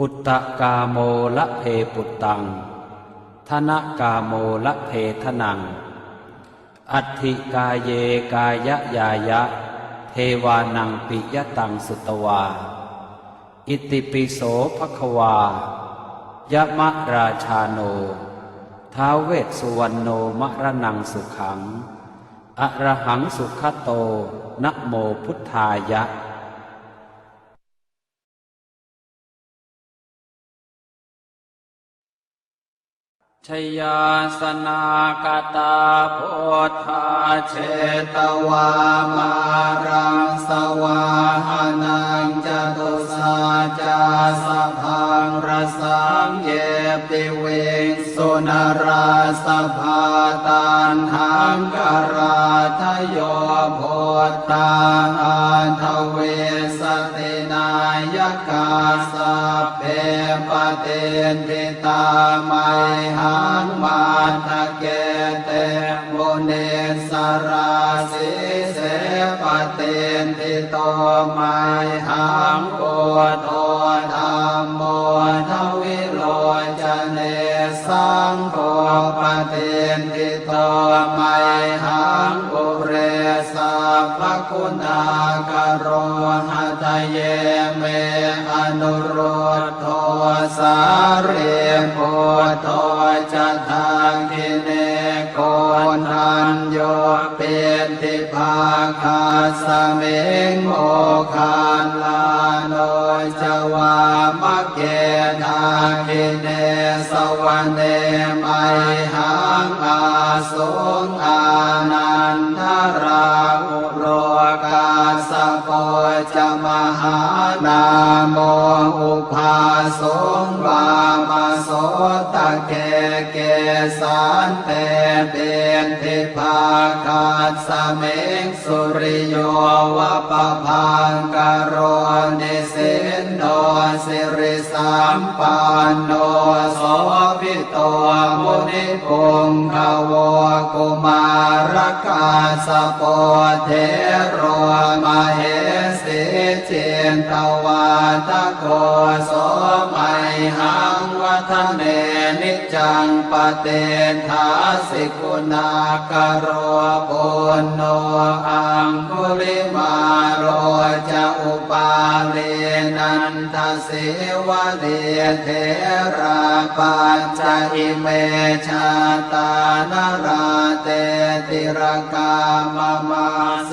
ปุตตะกาโมละเพปุตตัง ธนกาโมละเพทนัง อัตถิกาเยกายะยายะ เทวานังปิยตังสุตวา อิติปิโสภควายะมะราชาโน ท้าวเวสสุวรรณโนมะระนังสุขังอะระหังสุขโตนะโมพุทธายะ ชยาสนากตาโพธาเชตวามารังสวาหานังจตุสาจาสะพังรสังเยปิเวงสุนราสภาตันหังกราทโยโพตังอันทเว กาสัพเพปเตนทิตาไมหังมาทะเกเตมุเนสราสิเสปเตนทิโตไมหังโกโตธรรมโมทวิโลจเนสังโฆปเตนทิโตไมหังปุเรสัพพคุณากโรหัตเยเม เรโพโทจะทางกิเนโกนันโยเป็นทิภาคาสเมงโมคานลาโนจวามะเกนาคิเนสวรรเนไมหังอาสงอานันทราอุโรกาสโปจมหานาโมอุภาโส ตะเกเกสานเตเป็นทิภาคาสเมงสุริโยวะปะพังกโรนิสินโนสิริสัมปันโนโสภิโตมุนิพงขวกุมารกาสโปเทโรมาเหสิเจนตวาทะโกโสไมหังวัฒเน นิจังปเตทาสิกุณากโรปุณโนอังคุลิมาโรจะอุปาเลนันทสิวะเดเทราปัญจอิเมชาตานราเตติรกามมาเส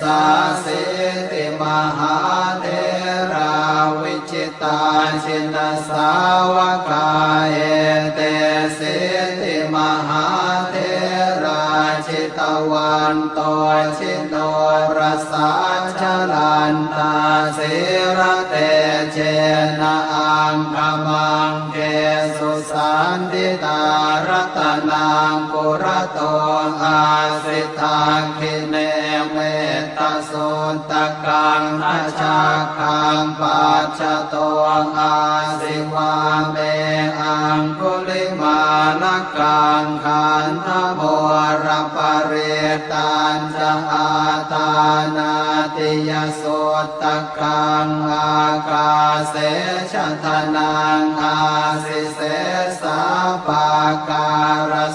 สาสิติมหาเทราวิจิ ตาชินสาวกาเอเตสิติมหาเทราชิตวันโตชิโนรสาชลันตาสิระเตเจนะอังคมังเกสุสันติตารตนังปุระโตอาสิทาคิเน ตกังอาชาคังปัจจโตอาสิวาเมอังคุลิมาลกังขันธโมรปเรตันจะอาตานาติยสุตตะกังอากาเสชะทนังอาสิเสสาปากา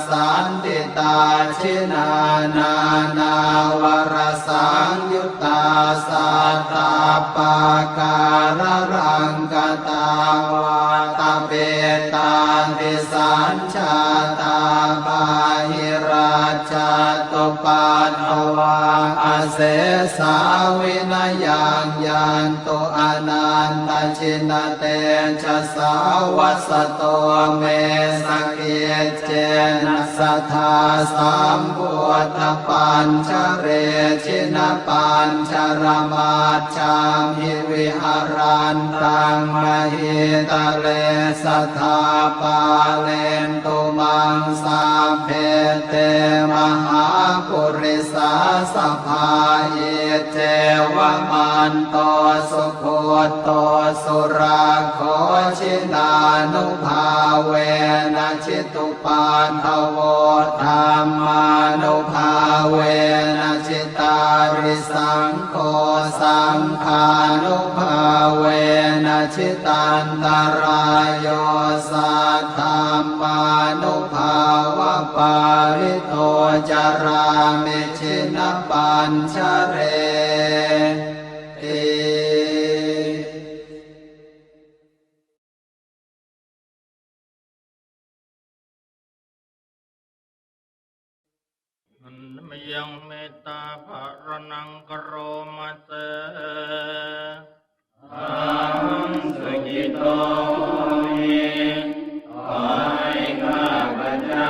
สันติตาชินานา นาวรสังยุตตาสัตตาปาการรังกตาวาตา เสสาวินายังยันตุอนันตชินเตชะสาวัสโตเมสเกเจนะสัทธาสัมพุทธปัญชเรชินปัญชรมาจามิวิหารันตังมหิตะเลสัทธาปาเลนตุมังสาเพเตมหาปุริสาสภาเยเจวมันโตสุโคโตสุราโคชินานุภาเวนะชิตุปาทโวธรรมานุภาเวนะชิตาริสังโฆสังฆานุภาเวนะชิตันตรายโยสัทธรรมานุภาวะปาริโตจารามิ นปัญชเรติอันมยังเมตตาภารนังกโรมาเตอังสุกิโตมิขอให้ข้าพเจ้า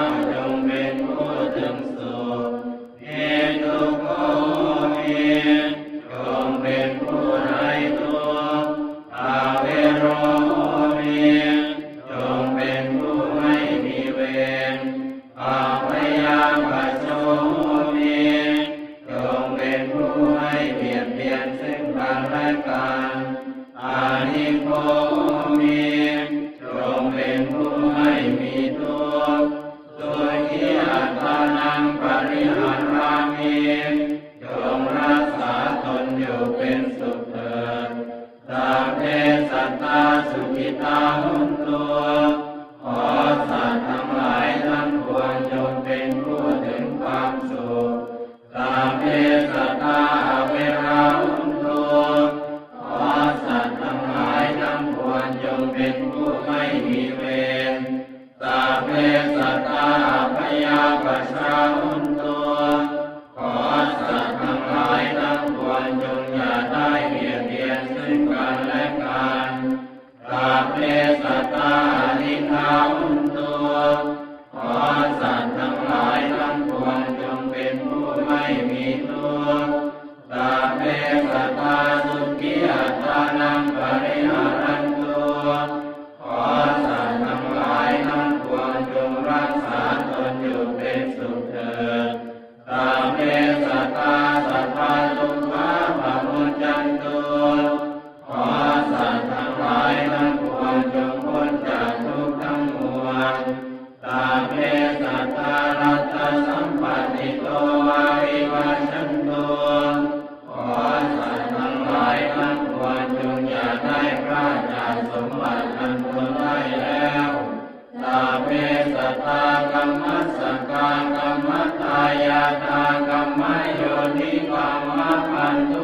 สุขเถิด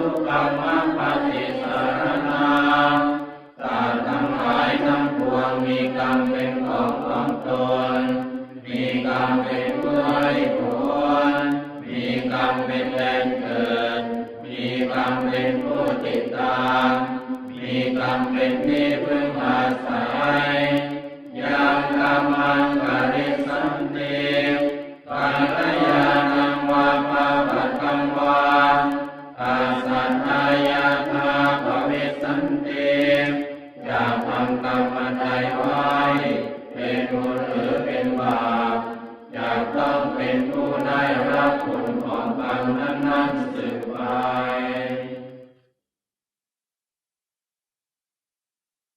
พันธุกรรมปฏิสารนาสัตว์ทั้งหลายทั้งปวงมีกรรมเป็นของของตน มีกรรมเป็นผู้ให้ผลมีกรรมเป็นแดนเกิด มีกรรมเป็นผู้ติดตาม มีกรรมเป็นที่พึ่ง วิสันติอย่าทำกรรมใดไว้ เป็นบุญหรือเป็นบาป